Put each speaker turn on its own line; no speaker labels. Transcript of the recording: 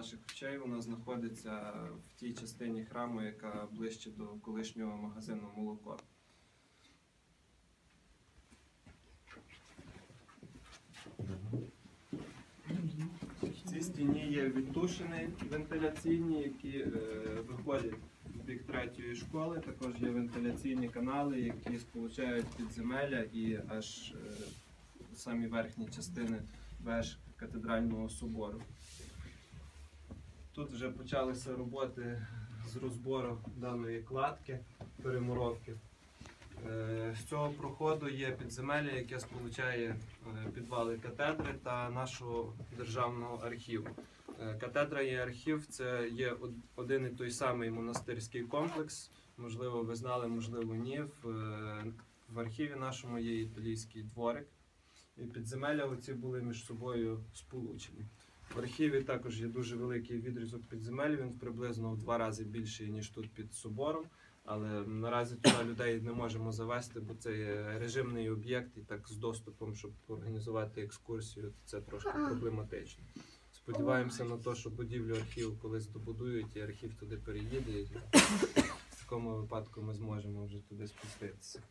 наших очей вона знаходиться в тій частині храму, яка ближче до колишнього магазину молоко. В цій стіні є відтушини вентиляційні, які е, виходять в бік третьої школи. Також є вентиляційні канали, які сполучають підземелля і аж е, самі верхні частини веж катедрального собору. Тут вже почалися роботи з розбору даної кладки, перемуровки. Е, З цього проходу є підземелля, яке сполучає е, підвали катедри та нашого державного архіву. Е, Катедра і архів це є один і той самий монастирський комплекс. Можливо, ви знали, можливо, ні. В, архіві нашому є італійський дворик. І підземелля оці були між собою сполучені. В архіві також є дуже великий відрізок підземель. Він приблизно в два рази більший, ніж тут під собором. Але наразі туди людей не можемо завести, бо це є режимний об'єкт, і так з доступом, щоб організувати екскурсію, то це трошки проблематично. Сподіваємося на те, що будівлю архіву колись добудують, і архів туди переїде. І в такому випадку ми зможемо вже туди спуститися.